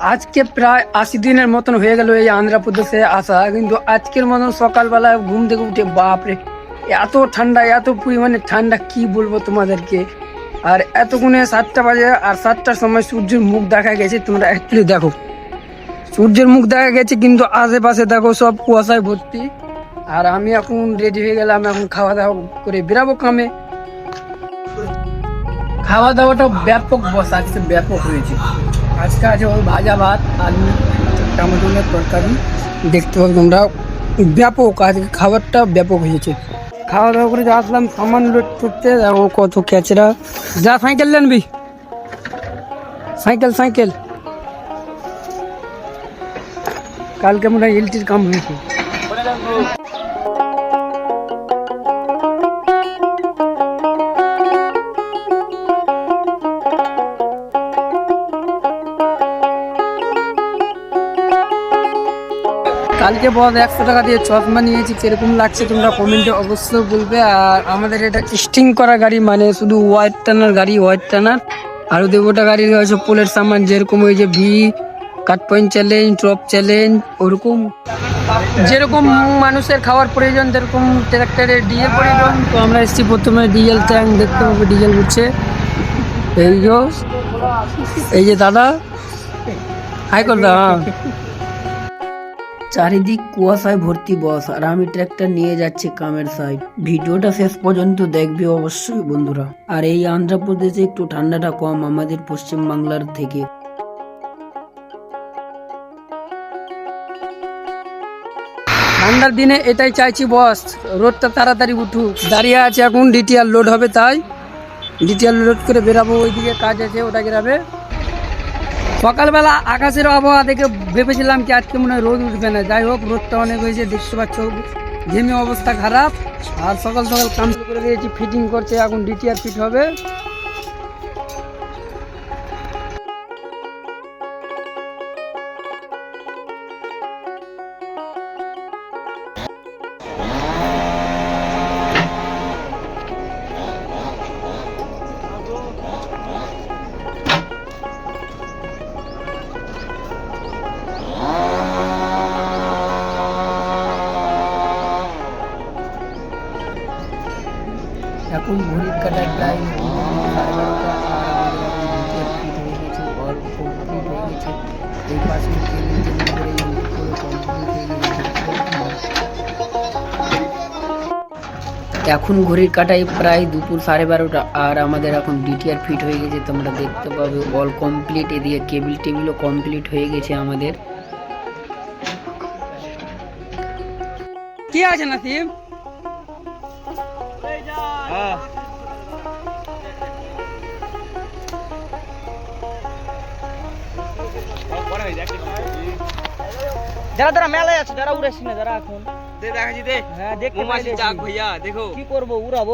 আজকে প্রায় আশি দিনের মতন হয়ে গেল এই আন্ধ্রপ্রদেশে আসা, কিন্তু আজকের মতন সকালবেলা ঘুম থেকে উঠে, বাপরে, এত ঠান্ডা, এত পরিমাণে ঠান্ডা, কি বলব তোমাদেরকে? আর এতক্ষণে সাতটা বাজে আর সাতটার সময় সূর্যের মুখ দেখা গেছে, তোমরা অ্যাকচুয়ালি দেখো। সূর্যের মুখ দেখা গেছে, কিন্তু আশেপাশে দেখো সব কুয়াশায় ভর্তি। আর আমি এখন রেডি হয়ে গেলাম এখন খাওয়া দাওয়া করে বেরাবো কামে। খাওয়া দাওয়াটা ব্যাপক বস ব্যাপক হয়েছে। আজকে আছে ওই ভাজা ভাত, আলু, টমেটোর তরকারি। দেখতে পাবো তোমরা, ব্যাপক, আজকে খাবারটা ব্যাপক হয়েছে। খাওয়া দাওয়া করে যা আসলাম, সামান লোড করতে, দেখো কত ক্যাচরা। যা সাইকেল নেনবি সাইকেল সাইকেল। কালকে মনে হয় এলটির কাম হয়েছে। কালকে বল একশো টাকা দিয়ে চশমা নিয়েছি কীরকম লাগছে তোমরা কমেন্টে অবশ্যই বলবে। আর আমাদের এটা স্টিং করা গাড়ি মানে শুধু হোয়াইট টানার গাড়ি হোয়াইট টানার আর ওদের ওটা গাড়ির হয়েছে পোলের সামান যেরকম ওই যে ভি কাট পয়েন্ট চ্যালেঞ্জ ট্রপ চ্যালেঞ্জ ওরকম। যেরকম মানুষের খাওয়ার প্রয়োজন, যেরকম ট্র্যাক্টরের ডিজেল প্রয়োজন। তো আমরা এসেছি প্রথমে ডিজেল ট্যাঙ্ক দেখতে পাবো ডিজেল যে, এই যে দাদা। হাই কর দা হ্যাঁ। চারিদিক কুয়াশায় ভর্তি বস, আর আমি ট্র্যাক্টর নিয়ে যাচ্ছি কামের সাইড ভিডিওটা শেষ পর্যন্ত দেখবি অবশ্যই বন্ধুরা। আর এই আন্ধ্রপ্রদেশে একটু ঠান্ডাটা কম, আমাদের পশ্চিম বাংলার থেকে। ঠান্ডার দিনে এটাই চাইছি বস রোডটা তাড়াতাড়ি উঠুক। দাঁড়িয়ে আছে এখন ডিটিআর লোড হবে তাই। ডিটিআর লোড করে বেরাবো, ওইদিকে কাজ আছে, ওটা গেরাবে। সকালবেলা আকাশের আবহাওয়া দেখে ভেবেছিলাম কি আজকে মনে হয় রোদ উঠবে না। যাই হোক, রোদটা অনেক হয়েছে দেখতে পাচ্ছ ঘেমে অবস্থা খারাপ। আর সকাল সকাল কাম করে দিয়েছি ফিটিং করছে, এখন ডিটিআর ফিট হবে। পুরো কমপ্লিট হয়ে গেছে এখন ঘড়ির কাটাই প্রায় দুপুর সাড়ে বারোটা আর আমাদের এখন ডিটিআর ফিট হয়ে গেছে, তোমরা দেখতে পাবে। অল কমপ্লিট এদিকে কেবিল টেবিলও কমপ্লিট হয়ে গেছে আমাদের। কি আছে নাসিম? যারা যারা মেলায় আছে যারা উড়াচ্ছি না যারা এখন দে দেখাচ্ছি দে হ্যাঁ দেখতে মোমাছি পাইলে চাক ভাইয়া দেখো কি করব উড়াবো